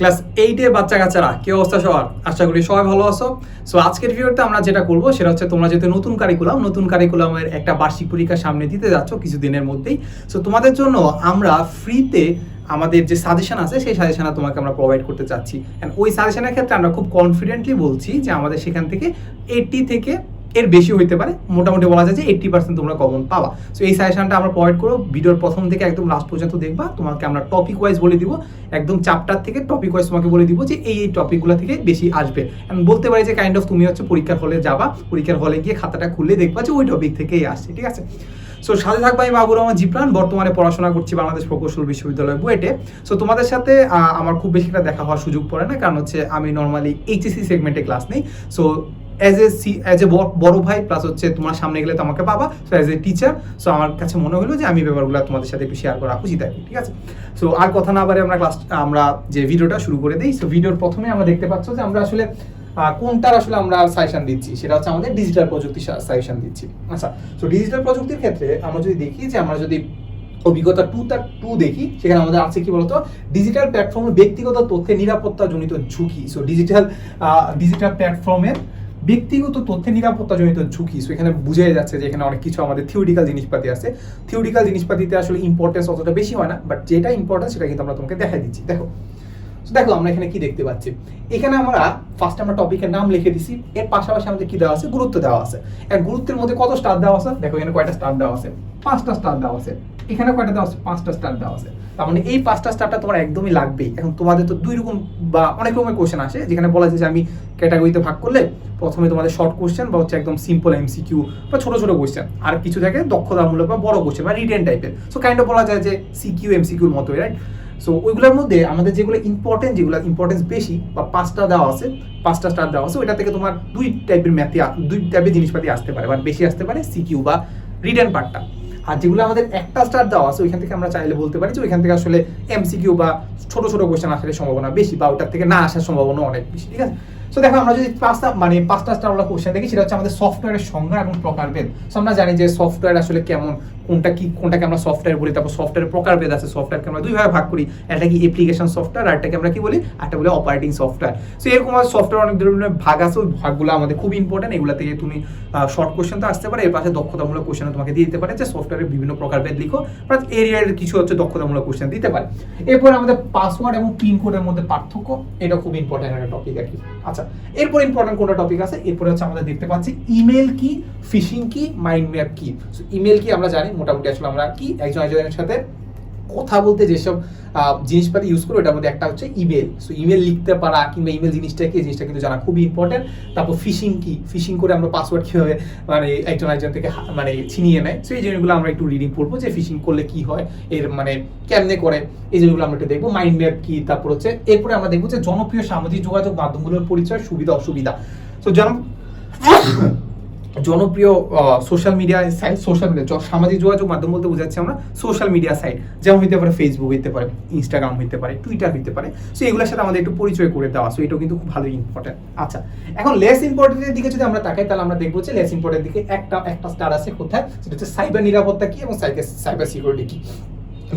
Class এইটের বাচ্চা কাচ্চারা, কি অবস্থা সবার? আশা করি সবাই ভালো আছো। সো আজকের ভিডিওতে আমরা যেটা করব, সেটা হচ্ছে তোমরা যেহেতু নতুন কারিকুলাম নতুন কারিকুলামের একটা বার্ষিক পরীক্ষা সামনে দিতে যাচ্ছ কিছুদিনের মধ্যেই। সো তোমাদের জন্য আমরা ফ্রিতে আমাদের যে সাজেশন আছে, সেই সাজেশনটা তোমাকে আমরা প্রোভাইড করতে চাচ্ছি। অ্যান্ড ওই সাজেশনের ক্ষেত্রে আমরা খুব কনফিডেন্টলি বলছি যে আমাদের সেখান থেকে এইটটি থেকে এর বেশি হইতে পারে। মোটামুটি বলা যায় যে এইট্টি পার্সেন্ট তোমরা কমন পাবা। সো এই সাজেশনটা আমরা প্রোভাইড করব। ভিডিওর প্রথম থেকে একদম লাস্ট পর্যন্ত দেখবা। তোমাকে আমরা টপিক ওয়াইজ বলে দিব। একদম চ্যাপ্টার থেকে টপিক ওয়াইজ তোমাকে বলে দিব যে এই এই টপিকগুলো থেকে বেশি আসবে। And বলতে পারি যে কাইন্ড অফ তুমি হচ্ছে পরীক্ষার হলে যাবা। পরীক্ষার হলে গিয়ে খাতাটা খুলে দেখবা যে ওই টপিক থেকেই আসছে, ঠিক আছে? সো সাথে থাকবা আমি বাবুর রহমান জিপ্রান। বর্তমানে পড়াশোনা করছি বাংলাদেশ প্রকৌশল বিশ্ববিদ্যালয় বুয়েটে। সো তোমাদের সাথে আমার খুব বেশি একটা দেখা হওয়ার সুযোগ পড়ে না। কারণ হচ্ছে আমি নর্মালি এইচএসসি সেগমেন্টে ক্লাস নেই। So as a see as a বড় ভাই প্লাস হচ্ছে তোমার সামনে গেলে তো আমাকে পাবা so as a teacher so আমার কাছে মনে হলো যে আমি ব্যাপারগুলো তোমাদের সাথে একটু শেয়ার করা উচিত আর ঠিক আছে? সো আর কথা না বারে আমরা ক্লাস আমরা যে ভিডিওটা শুরু করে দিই সো ভিডিওর প্রথমে আমরা দেখতে পাচ্ছ যে আমরা আসলে কোনটার আসলে আমরা সাজেশন দিচ্ছি, সেটা হচ্ছে আমাদের ডিজিটাল প্রযুক্তি সাজেশন দিচ্ছি আচ্ছা? সো ডিজিটাল প্রযুক্তির ক্ষেত্রে আমরা যদি দেখি যে আমরা যদি অভিজ্ঞতা টু তার টু দেখি, সেখানে আমাদের আছে কি বলতো? ডিজিটাল প্ল্যাটফর্মের ব্যক্তিগত তথ্যের নিরাপত্তা জনিত ঝুঁকি সো ডিজিটাল ডিজিটাল প্ল্যাটফর্মের ব্যক্তিগত তথ্যের নিরাপত্তা জনিত ঝুঁকি। সো এখানে বুঝে যাচ্ছে যে এখানে অনেক কিছু আমাদের থিওরিক্যাল জিনিসপাতি আছে। থিওরিক্যাল জিনিসপাতিতে আসলে ইম্পর্টেন্স অতটা বেশি হয় না বাট যেটা ইম্পর্টেন্স সেটা কিন্তু আমরা তোমাকে দেখাই দিচ্ছি। দেখো। দেখো আমরা এখানে কি দেখতে পাচ্ছি? এখানে আমরা ফার্স্ট আমরা টপিকের নাম লিখে দিছি। এর পাশাপাশি আমাদের কি দেওয়া আছে? গুরুত্ব দেওয়া আছে। এর গুরুত্বের মধ্যে কত স্টার দেওয়া আছে? দেখো, এখানে কয়টা স্টার দেওয়া আছে? পাঁচটা স্টার দেওয়া আছে। এখানে কয়টা দেওয়া আছে? পাঁচটা স্টার দেওয়া আছে। তার মানে এই পাঁচটা স্টারটা তোমার একদমই লাগবেই। এখন তোমাদের তো দুই রকম বা অনেক রকমের কোশ্চেন আসে, যেখানে বলা যায় যে আমি ক্যাটাগরিতে ভাগ করলে প্রথমে তোমাদের শর্ট কোশ্চেন বা হচ্ছে একদম সিম্পল এমসিকিউ বা ছোট ছোট কোশ্চেন আর কিছু থাকে দক্ষতামূলক বা বড় কোশ্চেন বা রিটেন টাইপের সো কাইন্ড অফ বলা যায় যে সিকিউ এমসিকিউর মতোই রাইট সো ওইগুলোর মধ্যে আমাদের যেগুলো ইম্পর্টেন্ট যেগুলো ইম্পর্টেন্স বেশি বা পাঁচটা দেওয়া আছে, পাঁচটা স্টার দেওয়া আছে, ওইটা থেকে তোমার দুই টাইপের ম্যাথে দুই টাইপের জিনিসপাতি আসতে পারে বাট বেশি আসতে পারে সিকিউ বা রিটার্ন পার্টটা আর যেগুলো আমাদের একটা স্টার দেওয়া আছে, ওইখান থেকে আমরা চাইলে বলতে পারি যে ওইখান থেকে আসলে এমসিকিউ বা ছোট ছোট কোয়েশ্চেন আসার সম্ভাবনা বেশি বা ওটার থেকে না আসার সম্ভাবনা অনেক বেশি, ঠিক আছে? সো দেখো, আমরা যদি পাঁচটা মানে পাঁচটা আমরা কোশ্চেন দেখি, সেটা হচ্ছে আমাদের সফটওয়্যারের সংজ্ঞা এবং প্রকারভেদ। সো আমরা জানি যে সফটওয়্যার আসলে কেমন কোনটা কি, কোনটাকে আমরা সফটওয়্যার বলি, তারপর সফটওয়্যারের প্রকারভেদ আছে সফটওয়্যারকে আমরা দুই ভাগে করি। একটা কি অ্যাপ্লিকেশন সফটওয়্যার আর একটাকে আমরা কি বলি, একটা বলি অপারেটিং সফটওয়্যার সো এরকম সফটওয়্যার অনেক ধরনের ভাগ আছে, ওই ভাগগুলো আমাদের খুব ইম্পর্টেন্ট এগুলো থেকে তুমি শর্ট কোশ্চেন তো আসতে পারে, এর পাশে দক্ষতামূলক কোশ্চেন তোমাকে দিয়ে দিতে পারে, যে সফটওয়্যারের বিভিন্ন প্রকারভেদ লিখো। প্লাস এরিয়ার কিছু হচ্ছে দক্ষতামূলক কোশ্চেন দিতে পারে। এরপর আমাদের পাসওয়ার্ড এবং পিন কোডের মধ্যে পার্থক্য, এটা খুব ইম্পর্টেন্ট একটা টপিক আর কি। আচ্ছা এরপর ইম্পর্টেন্ট কোনটা টপিক আছে? এরপরে হচ্ছে আমাদের দেখতে পাচ্ছি ইমেল কি ফিশিং কি মাইন্ড ম্যাপ কি। ইমেল কি আমরা জানি মোটামুটি আসলে আমরা কি একজন একজনের সাথে কথা বলতে যেসব জিনিসপাতি ইউজ করো এটার মধ্যে একটা হচ্ছে ইমেল সো ইমেল লিখতে পারা কিংবা ইমেল জিনিসটা কি জিনিসটা কিন্তু জানা খুবই ইম্পর্টেন্ট তারপর ফিশিং কি? ফিশিং করে আমরা পাসওয়ার্ড কীভাবে মানে একজন একজন থেকে মানে ছিনিয়ে নেয়? সো এই জিনিসগুলো আমরা একটু রিডিং পড়ব যে ফিশিং করলে কি হয়, এর মানে কেমনে করে? এই জিনিসগুলো আমরা একটু দেখব। মাইন্ড ম্যাপ কি? তারপর হচ্ছে, এরপরে আমরা দেখব যে জনপ্রিয় সামাজিক যোগাযোগ মাধ্যমগুলোর পরিচয়, সুবিধা, অসুবিধা। সো জন জনপ্রিয় social media site social media সামাজিক যোগাযোগ মাধ্যম বলতে বোঝাচ্ছি আমরা সোশ্যাল মিডিয়া সাইট যেমন হইতে পারে ফেসবুক হইতে পারে ইনস্টাগ্রাম হইতে পারে টুইটার হইতে পারে। সো এগুলোর সাথে আমাদের একটু পরিচয় করে দেওয়া সো এটাও কিন্তু খুব ভালো ইম্পর্টেন্ট আচ্ছা এখন লেস ইম্পর্টেন্টের দিকে যদি আমরা তাকাই, তাহলে আমরা দেখব যে লেস ইম্পর্টেন্ট দিকে একটা একটা স্টার আছে কোথায়? সেটা হচ্ছে সাইবার নিরাপত্তা কি এবং সাইবার সিকিউরিটি কি?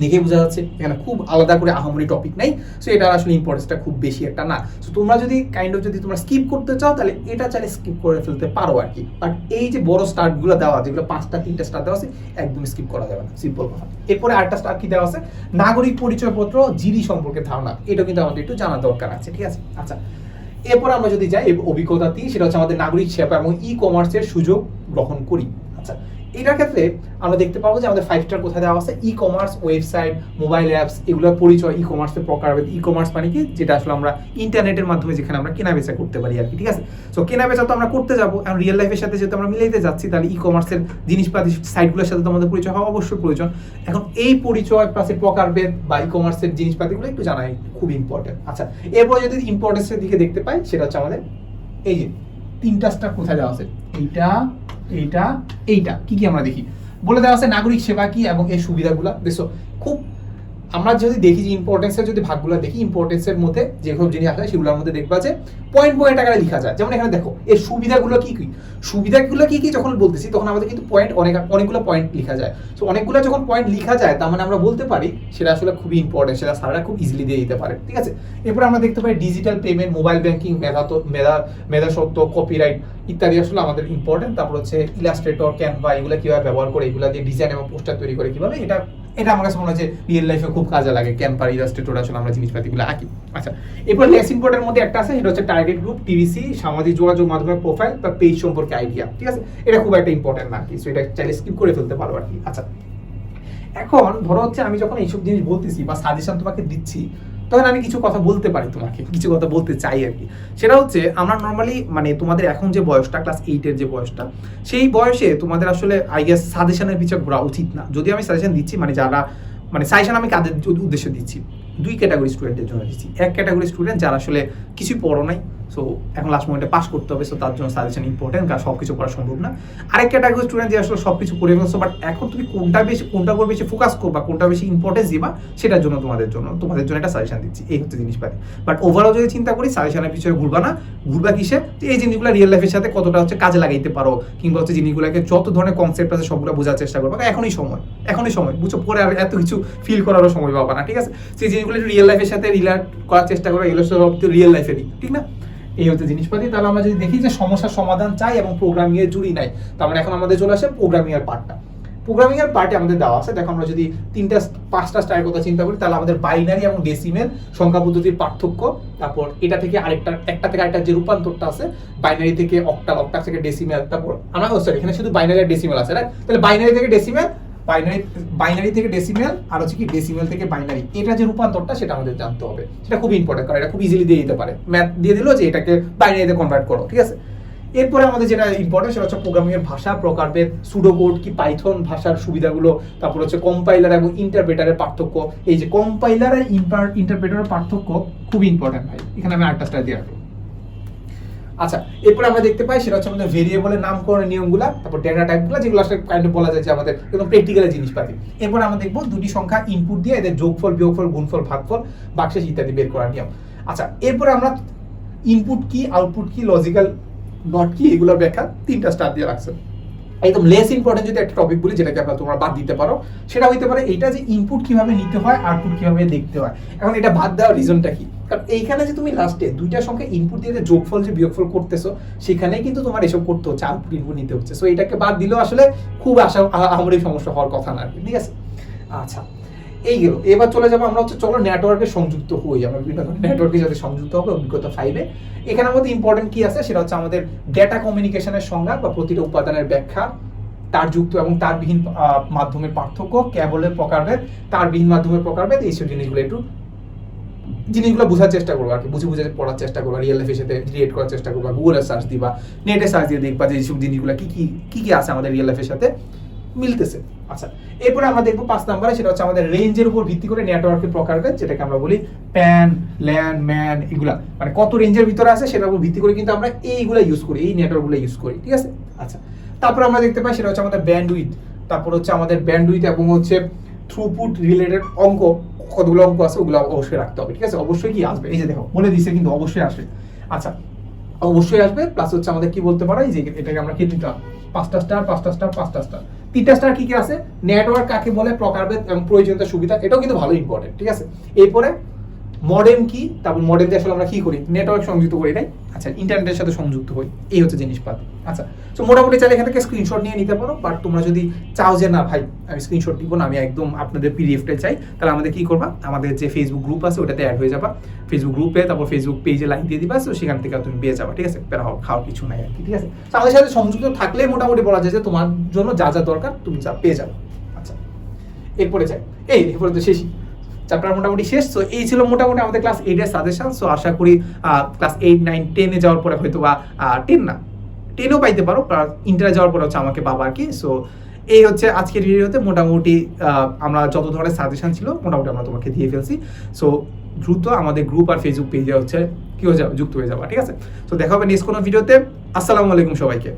দেখেই বোঝা যাচ্ছে এখানে খুব আলাদা করে আহামরি টপিক নাই। সো এটার আসলে ইম্পর্টেন্সটা খুব বেশি একটা না। সো তোমরা যদি কাইন্ড অফ যদি তোমরা স্কিপ করতে চাও, তাহলে এটা চাইলে স্কিপ করে ফেলতে পারো আর কি। বাট এই যে বড় স্টারগুলো দেওয়া আছে, যেগুলো পাঁচটা, তিনটা স্টার দেওয়া আছে একদম স্কিপ করা যাবে না। সিম্পল কথা। এরপরে আরেকটা স্টার কি দেওয়া আছে? নাগরিক পরিচয়পত্র জিডি সম্পর্কে ধারণা। এটা কিন্তু আমাদের একটু জানা দরকার আছে, ঠিক আছে? আচ্ছা। এরপর আমরা যদি যাই অভিজ্ঞতা দিই, সেটা হচ্ছে আমাদের নাগরিক সেবা এবং ই কমার্সের সুযোগ গ্রহণ করি। এটার ক্ষেত্রে আমরা দেখতে পাবো যে আমাদের ফাইভ স্টার কোথায় দেওয়া আছে? E commerce website mobile apps এগুলোর পরিচয় ই কমার্সের প্রকারভেদ ই কমার্স মানে কি? যেটা আসলে আমরা ইন্টারনেটের মাধ্যমে যেখানে আমরা কেনা বেচা করতে পারি আর কি, ঠিক আছে? সো কেনা বেচা তো আমরা করতে যাব এখন রিয়েল লাইফের সাথে যেহেতু আমরা মিলাইতে যাচ্ছি, তাহলে ই কমার্সের জিনিসপাতি সাইটগুলোর সাথে তো আমাদের পরিচয় হওয়া অবশ্যই প্রয়োজন। এখন এই পরিচয় প্লাস প্রকারভেদ বা ই কমার্সের জিনিসপাতিগুলো একটু জানাই, খুব ইম্পর্টেন্ট আচ্ছা এরপর যদি ইম্পর্টেন্সের দিকে দেখতে পাই, সেটা হচ্ছে আমাদের, এই যে, তিনটা স্টার কোথায় দেওয়া আছে? এইটা এইটা এইটা। কি কি আমরা দেখি? বলে দেওয়া আছে নাগরিক সেবা কি এবং এই সুবিধাগুলো। দেখো খুব আমরা যদি দেখি যে ইম্পর্টেন্সের যদি ভাগগুলো দেখি ইম্পর্টেন্সের মধ্যে যে সব জিনিস আছে, সেগুলোর মধ্যে দেখবা যে পয়েন্ট পয়েন্ট আকারে লেখা যায়। যেমন এখানে দেখো, এর সুবিধাগুলো কি কি? সুবিধাগুলো কি কি যখন বলতেছি, তখন আমাদের কিন্তু পয়েন্ট অনেক, অনেকগুলো পয়েন্ট লেখা যায়। সো অনেকগুলো যখন পয়েন্ট লেখা যায়, তার মানে আমরা বলতে পারি সেটা আসলে খুবই ইম্পর্টেন্ট সেটা স্যাররা খুব ইজিলি দিয়ে দিতে পারে। ঠিক আছে? এরপর আমরা দেখতে পাই ডিজিটাল পেমেন্ট মোবাইল ব্যাংকিং মেধা মেধা মেধাসত্ব কপিরাইট ইত্যাদি আসলে আমাদের ইম্পর্টেন্ট তারপর হচ্ছে ইলাস্ট্রেটর ক্যানভা এগুলো কীভাবে ব্যবহার করে, এগুলো দিয়ে ডিজাইন এবং পোস্টার তৈরি করে কীভাবে, এটা এটা আমার কাছে মনে যে রিয়েল লাইফে খুব কাজে লাগে। ক্যাম্পার ইলাস্ট্রেটর আসলে আমরা জিনিসপাতিগুলো আঁকি। আচ্ছা এরপর লেস ইম্পর্টেন্ট মধ্যে একটা আছে এটা হচ্ছে টার্গেট গ্রুপ টিভিসি সামাজিক যোগাযোগ মাধ্যমের প্রোফাইল বা পেজ সম্পর্কে আইডিয়া ঠিক আছে? এটা খুব একটা ইম্পর্টেন্ট না কি সো এটা চাইলে স্কিপ করে ফেলতে পারো আর কি আচ্ছা এখন ধরো হচ্ছে আমি যখন এইসব জিনিস বলতেছি বা সাজেশন তোমাকে দিচ্ছি তখন আমি কিছু কথা বলতে পারি তোমাকে, কিছু কথা বলতে চাই আর কি। সেটা হচ্ছে, আমরা নর্মালি মানে তোমাদের এখন যে বয়সটা ক্লাস এইটের যে বয়সটা, সেই বয়সে তোমাদের আসলে আই গেস সাজেশনের পিছিয়ে ঘোরা উচিত না। যদি আমি সাজেশন দিচ্ছি মানে যারা মানে সাজেশন আমি কাদের উদ্দেশ্যে দিচ্ছি? দুই ক্যাটাগরি স্টুডেন্টের জন্য দিচ্ছি। এক ক্যাটাগরি স্টুডেন্ট যারা আসলে কিছুই পড়ো নাই সো এখন লাস্ট মোমেন্টে পাস করতে হবে সো তার জন্য সাজেশন ইম্পর্টেন্ট কারণ সব কিছু করা সম্ভব না। আরেক ক্যাটাগরি স্টুডেন্ট যে আসলে সব কিছু করে ফেলছো বাট এখন তুমি কোনটা বেশি, কোনটা উপর বেশি ফোকাস করবা, কোনটা বেশি ইম্পর্টেন্স দিবা, সেটার জন্য তোমাদের জন্য তোমাদের জন্য একটা সাজেশন দিচ্ছি, এই হচ্ছে জিনিসপাতি। বাট ওভারঅল যদি চিন্তা করি সাজেশনের পিছনে ঘুরবা না, ঘুরবা কিসে? তো এই জিনিসগুলো রিয়েল লাইফের সাথে কতটা হচ্ছে কাজে লাগাইতে পারো, কিংবা হচ্ছে জিনিসগুলোকে যত ধরনের কনসেপ্ট আছে সবগুলো বোঝার চেষ্টা করব এখনই সময় এখনই সময়, বুঝছ? পরে আর এত কিছু ফিল করারও সময় পাবা না, ঠিক আছে? সেই জিনিসগুলো রিয়েল লাইফের সাথে রিলেট করার চেষ্টা করো, এগুলো সব রিয়েল লাইফেরই ঠিক না? এই হচ্ছে জিনিসপাতি। তাহলে আমরা যদি দেখি যে সমস্যার সমাধান চাই এবং প্রোগ্রামিং এর জুড়ি নাই, তার মানে এখন আমাদের চলে আসে প্রোগ্রামিং এর পার্টটা প্রোগ্রামিং এর পার্টে আমাদের দেওয়া আছে। দেখো আমরা যদি তিনটা পাঁচটা স্টারের কথা চিন্তা করি, তাহলে আমাদের বাইনারি এবং ডেসিমেল সংখ্যা পদ্ধতির পার্থক্য। তারপর এটা থেকে আরেকটা, একটা থেকে আরেকটা যে রূপান্তরটা আছে বাইনারি থেকে অক্টাল অক্টাল থেকে ডেসিমেল তারপর আমরা সরি এখানে শুধু বাইনারি আর ডেসিমেল আছে রাইট তাহলে বাইনারি থেকে ডেসিমেল বাইনারি বাইনারি থেকে ডেসিমেল আর হচ্ছে কি ডেসিমেল থেকে বাইনারি এটা যে রূপান্তরটা সেটা আমাদের জানতে হবে। সেটা খুব ইম্পর্টেন্ট কারণ এটা খুব ইজিলি দিয়ে দিতে পারে। ম্যাথ দিয়ে দিল যে এটাকে বাইনারিতে কনভার্ট করো, ঠিক আছে? এরপরে আমাদের যেটা ইম্পর্টেন্ট সেটা হচ্ছে প্রোগ্রামিং এর ভাষা প্রকারভেদ সুডোকোড কি পাইথন ভাষার সুবিধাগুলো, তারপর হচ্ছে কম্পাইলার এবং ইন্টারপ্রেটারের পার্থক্য। এই যে কম্পাইলার আর ইন্টারপ্রেটারের পার্থক্য খুব ইম্পর্টেন্ট ভাই। এখানে আমি আরেকটা স্টাইল দিয়ে রাখব। আচ্ছা এরপরে আমরা দেখতে পাই সেটা হচ্ছে আমাদের ভেরিয়েবলের নামকরণের নিয়মগুলো, তারপর ডেটা টাইপগুলো যেগুলো আসলে কাইন্ড বলা যায় যে আমাদের একদম প্র্যাকটিক্যাল জিনিসপাতি। এরপর আমরা দেখব দুটি সংখ্যা ইনপুট দিয়ে এদের যোগফল, বিয়োগফল, গুণফল, ভাগফল বাক্সেস ইত্যাদি বের করার নিয়ম। আচ্ছা এরপরে আমরা ইনপুট কি আউটপুট কি লজিক্যাল নট কি, এগুলোর ব্যাখ্যা তিনটা স্টার দিয়ে রাখছে। একদম লেস ইম্পর্টেন্ট যদি একটা টপিক বলি, যেটাকে আপনারা তোমরা বাদ দিতে পারো, সেটা হইতে পারে এইটা যে ইনপুট কীভাবে নিতে হয় আউটপুট কীভাবে দেখতে হয়। এখন এটা বাদ দেওয়ার রিজনটা কি? কারণ এইখানে যে তুমি লাস্টে দুইটা সংখ্যা ইনপুট দিয়ে যোগফল যে বিয়োগফল করতেছো সেখানেই কিন্তু তোমার এসব করতে হচ্ছে আউটপুট ইনপুট নিতে হচ্ছে। সো এটাকে বাদ দিলেও আসলে খুব আশা আমার এই সমস্যা হওয়ার কথা না ঠিক আছে? আচ্ছা এই গেল। এবার চলে যাব আমরা হচ্ছে চলো নেটওয়ার্কে সংযুক্ত হই। আমরা বিভিন্ন ধরনের নেটওয়ার্কের সাথে সংযুক্ত হবে অভিজ্ঞতা ফাইভে এখানে আমাদের ইম্পর্টেন্ট কি আছে? সেটা হচ্ছে আমাদের ডেটা কমিউনিকেশনের সংজ্ঞা বা প্রতিটা উপাদানের ব্যাখ্যা তার যুক্ত এবং তারবিহীন আহ, মাধ্যমের পার্থক্য কেবলের প্রকারভেদ তার তারবিহীন মাধ্যমের প্রকারভেদ এইসব জিনিসগুলো একটু জিনিসগুলো বোঝার চেষ্টা করব আর কি বুঝে বুঝে পড়ার চেষ্টা করব রিয়েল লাইফের সাথে রিলেট করার চেষ্টা করব গুগলে সার্চ দিবা নেটে সার্চ দিয়ে দেখবা যে এইসব জিনিসগুলো কি কি কি কি আছে আমাদের রিয়েল লাইফের সাথে মিলতেছে। আচ্ছা এরপরে আমরা দেখব পাঁচ নাম্বারে, সেটা হচ্ছে আমাদের রেঞ্জের উপর ভিত্তি করে নেটওয়ার্কের প্রকারভেদ, যেটাকে আমরা বলি প্যান ল্যান ম্যান এগুলা। মানে কত রেঞ্জের ভিতরে আছে সেটার উপর ভিত্তি করে কিন্তু আমরা এইগুলা ইউজ করি, এই নেটওয়ার্কগুলো ইউজ করি, ঠিক আছে? আচ্ছা তারপর আমরা দেখতে পাই সেটা হচ্ছে আমাদের ব্যান্ডউইথ তারপর হচ্ছে আমাদের ব্যান্ডউইথ এবং হচ্ছে থ্রুপুট রিলেটেড অঙ্ক, কতগুলো অঙ্ক আছে, ওগুলো অবশ্যই রাখতে হবে, ঠিক আছে? অবশ্যই কি আসবে? এই যে দেখো, মনে দিছে কিন্তু অবশ্যই আসবে। আচ্ছা অবশ্যই আসবে প্লাস হচ্ছে আমাদের কি বলতে পারো? যে এটাকে আমরা কি দিতাম পাঁচটা স্টার পাঁচটা স্টার পাঁচটা স্টার তিনটা স্টার কি কি আছে? নেটওয়ার্ক কাকে বলে? প্রকারভেদ এবং প্রয়োজনীয়তা সুবিধা, এটাও কিন্তু ভালো ইম্পর্টেন্ট ঠিক আছে? এরপরে মডেম কি? তারপর মডেম দিয়ে আসলে আমরা কি করি? নেটওয়ার্ক সংযুক্ত করি তাই আচ্ছা ইন্টারনেটের সাথে সংযুক্ত হই। এই হচ্ছে জিনিসপাত। আচ্ছা তো মোটামুটি চাইলে এখান থেকে স্ক্রিনশট নিয়ে নিতে পারো বাট তোমরা যদি চাও যে, না ভাই, আমি স্ক্রিনশট দিব না, আমি একদম আপনাদের পিডিএফটা চাই, তাহলে আমাদের কি করবা? আমাদের যে ফেসবুক গ্রুপ আছে, ওটাতে অ্যাড হয়ে যাবা। ফেসবুক গ্রুপে তারপর ফেসবুক পেজে লাইক দিয়ে দিবা তো সেখান থেকে তুমি পেয়ে যাবা, ঠিক আছে? প্যারা খাওয়ার কিছু নাই আর কি, ঠিক আছে? তো আমাদের সাথে সংযুক্ত থাকলে মোটামুটি বলা যায় যে, তোমার জন্য যা যা দরকার, তুমি যা, পেয়ে যাবে। আচ্ছা এরপরে যাই। এই, এরপরে তো শেষই। চ্যাপ্টার মোটামুটি শেষ তো এই ছিল মোটামুটি আমাদের ক্লাস এইটের সাজেশন সো আশা করি ক্লাস এইট নাইন টেনে যাওয়ার পরে হয়তো বা টেন না টেনও পাইতে পারো ইন্টারে যাওয়ার পরে হচ্ছে আমাকে বাবা আর কি সো এই হচ্ছে আজকের ভিডিওতে মোটামুটি আমরা যত ধরনের সাজেশন ছিল, মোটামুটি আমরা তোমাকে দিয়ে ফেলছি সো দ্রুত আমাদের গ্রুপ আর ফেসবুক পেজে হচ্ছে, কি হয়ে যাবে, যুক্ত হয়ে যাবা, ঠিক আছে? তো দেখা হবে নেক্সট কোনো ভিডিওতে আসসালামু আলাইকুম সবাইকে।